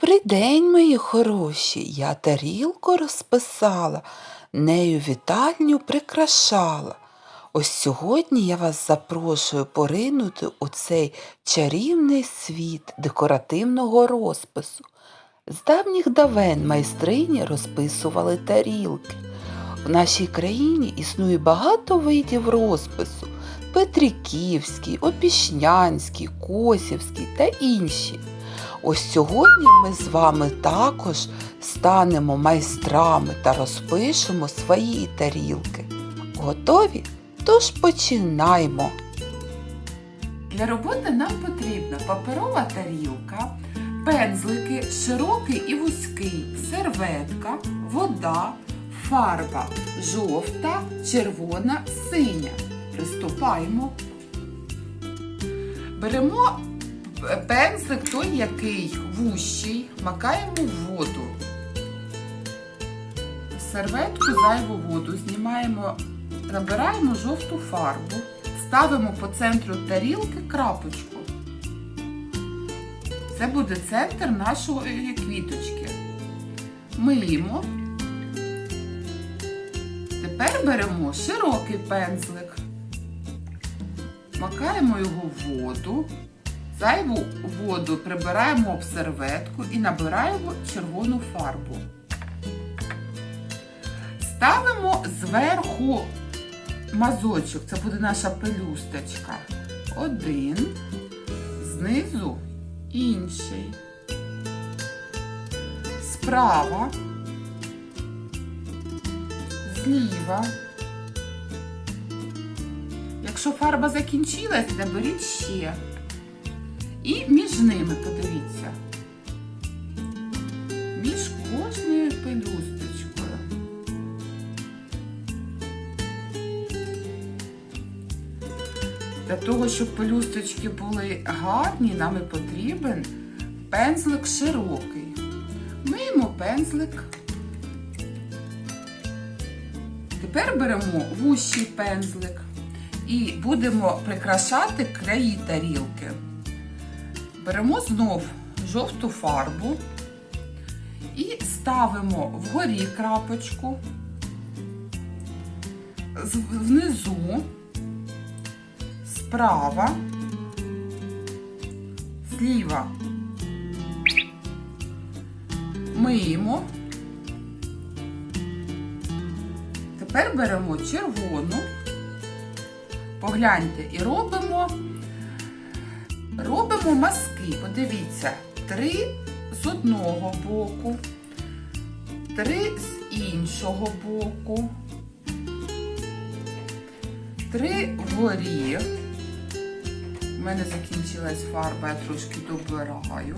Добрий день, мої хороші. Я тарілку розписала, нею вітальню прикрашала. Ось сьогодні я вас запрошую поринути у цей чарівний світ декоративного розпису. З давніх давен майстрині розписували тарілки. В нашій країні існує багато видів розпису Петриківський, Опішнянський, Косівський та інші. Ось сьогодні ми з вами також станемо майстрами та розпишемо свої тарілки. Готові? Тож починаймо. Для роботи нам потрібна паперова тарілка, пензлики широкий і вузький, серветка, вода, фарба жовта, червона, синя. Приступаємо. Беремо пензлик той, який вущий, макаємо в воду. Серветку зайву воду знімаємо, набираємо жовту фарбу, ставимо по центру тарілки крапочку. Це буде центр нашої квіточки. Миємо. Тепер беремо широкий пензлик, макаємо його в воду. Зайву воду прибираємо об серветку і набираємо червону фарбу. Ставимо зверху мазочок, це буде наша пелюсточка. Один, знизу інший. Справа, зліва. Якщо фарба закінчилась, наберіть ще. І між ними, подивіться, між кожною пелюсточкою. Для того, щоб пелюсточки були гарні, нам і потрібен пензлик широкий. Миємо пензлик. Тепер беремо вущий пензлик і будемо прикрашати краї тарілки. Беремо знов жовту фарбу і ставимо вгорі крапочку, внизу, справа, зліва. Миємо. Тепер беремо червону, погляньте і робимо. Робимо мазки, подивіться, три з одного боку, три з іншого боку, три вгорі. У мене закінчилась фарба, я трошки добираю.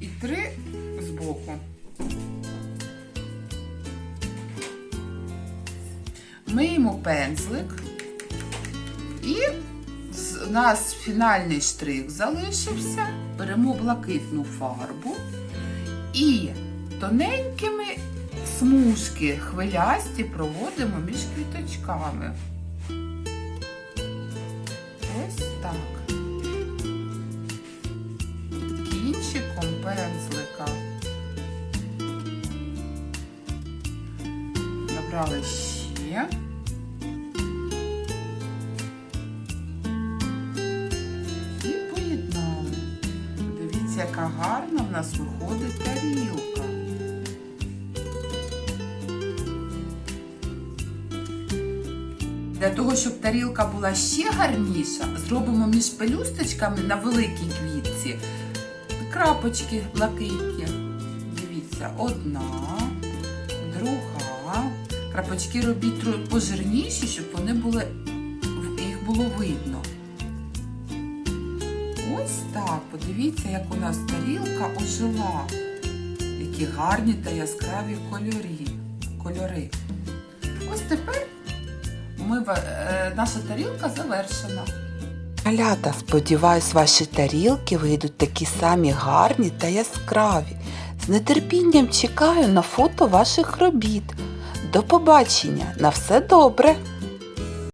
І три збоку. Миємо пензлик. І у нас фінальний штрих залишився. Беремо блакитну фарбу і тоненькими смужки хвилясті проводимо між квіточками. Ось так. Кінчиком пензлика. Набрали ще. Яка гарна в нас виходить тарілка. Для того, щоб тарілка була ще гарніша, зробимо між пелюсточками на великій квітці крапочки блакитні. Дивіться, одна, друга. Крапочки робіть пожирніші, щоб вони були, їх було видно. Ось так, подивіться, як у нас тарілка ожила. Які гарні та яскраві кольорі, кольори. Ось тепер ми, е, наша тарілка завершена. Малята, сподіваюсь, ваші тарілки вийдуть такі самі гарні та яскраві. З нетерпінням чекаю на фото ваших робіт. До побачення! На все добре!